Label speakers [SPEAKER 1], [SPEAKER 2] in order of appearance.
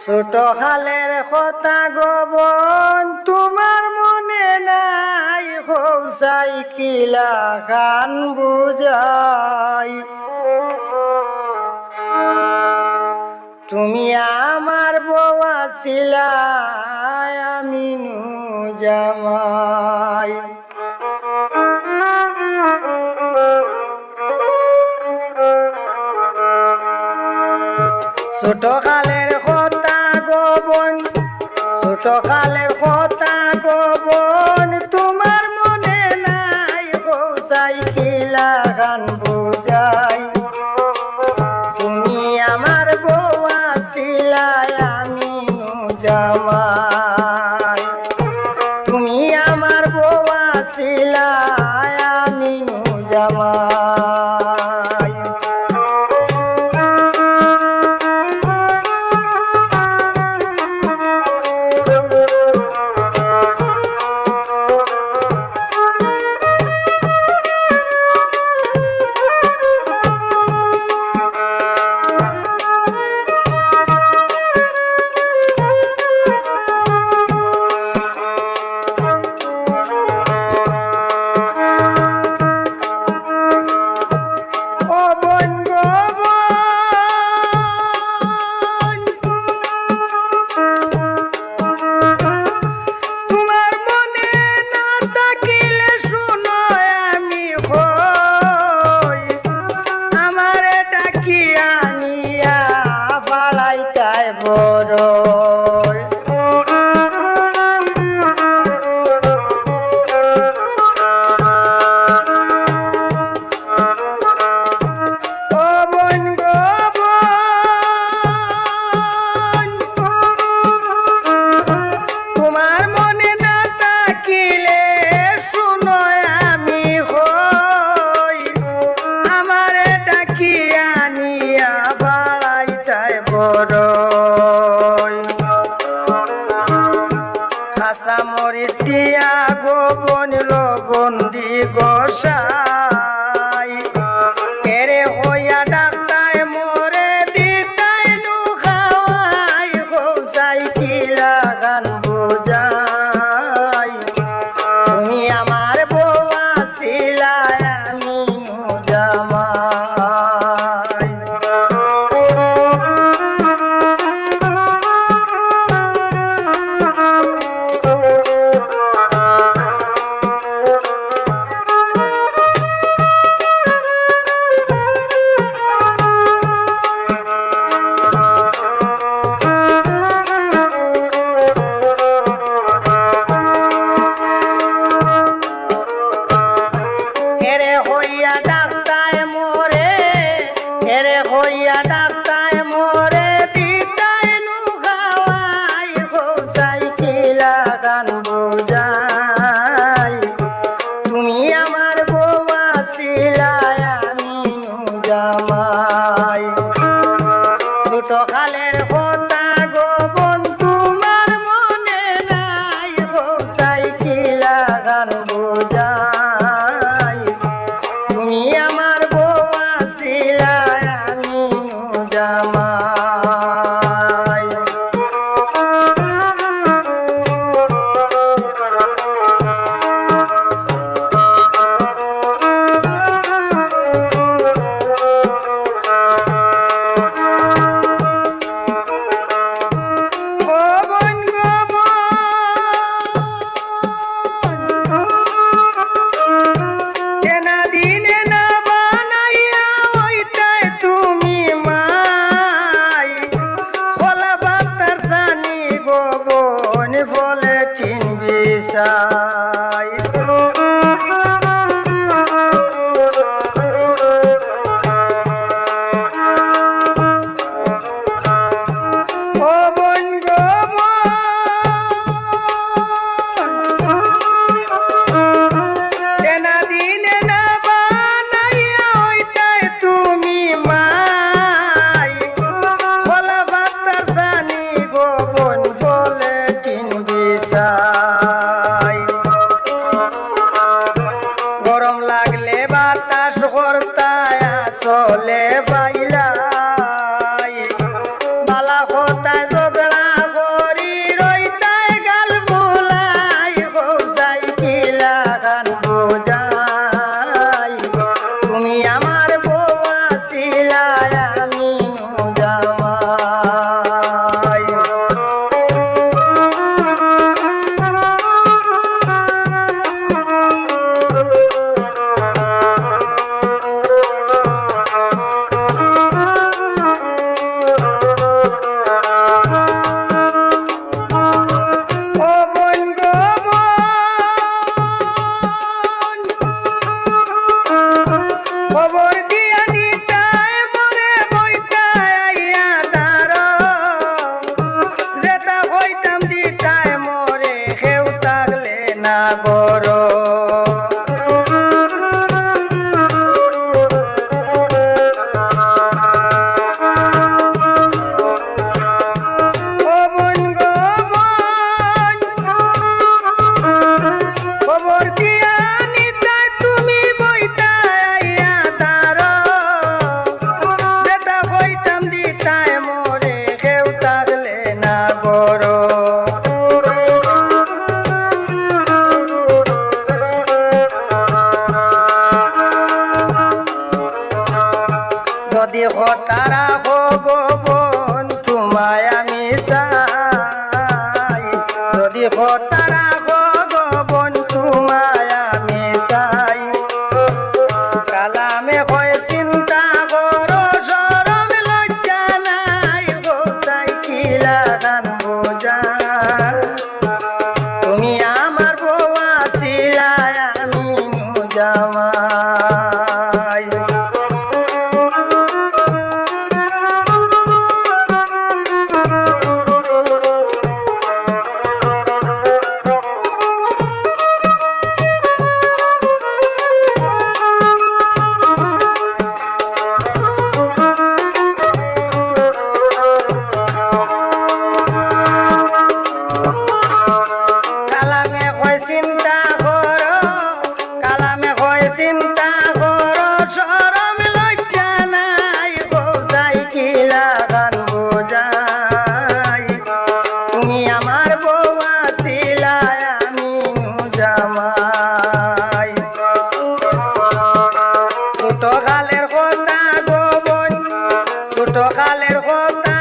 [SPEAKER 1] ছোট হালের কথা গোবন তোমার মনে নাই হৌসাই কিলা খান বুঝাই। তুমি আমার বউ আসিলা আমিনু জামা ছোট কালের কথা গো ছোট কালের বড় olé. যদি হতারা ভগবন তোমায় আমি চাই যদি হতা কথা